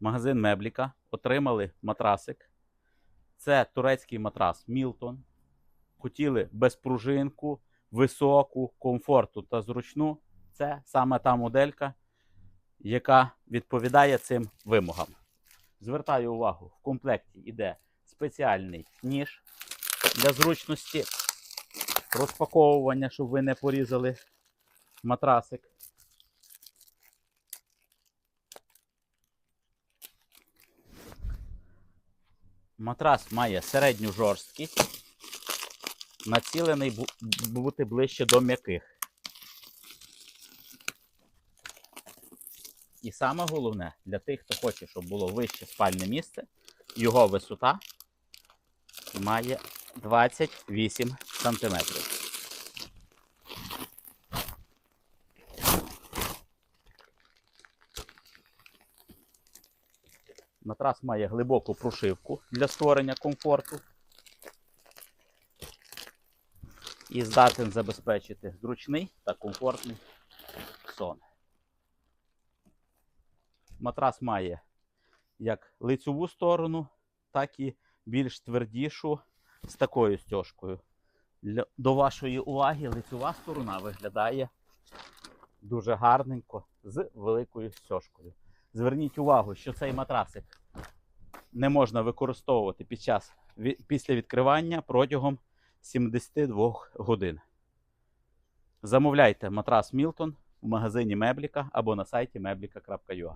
магазин Мебліка. Отримали матрасик. Це турецький матрас Мілтон. Хотіли безпружинку, високу, комфорту та зручну. Це саме та моделька, яка відповідає цим вимогам. Звертаю увагу, в комплекті йде спеціальний ніж для зручності розпаковування, щоб ви не порізали матрасик. Матрас має середню жорсткість, націлений бути ближче до м'яких. І саме головне для тих, хто хоче, щоб було вище спальне місце, його висота має 28 сантиметрів. Матрас має глибоку прошивку для створення комфорту і здатен забезпечити зручний та комфортний сон. Матрас має як лицьову сторону, так і більш твердішу з такою стяжкою. До вашої уваги, лицьова сторона виглядає дуже гарненько з великою стяжкою. Зверніть увагу, що цей матрасик не можна використовувати під час після відкривання протягом 72 годин. Замовляйте матрас Мілтон в магазині Мебліка або на сайті meblika.ua.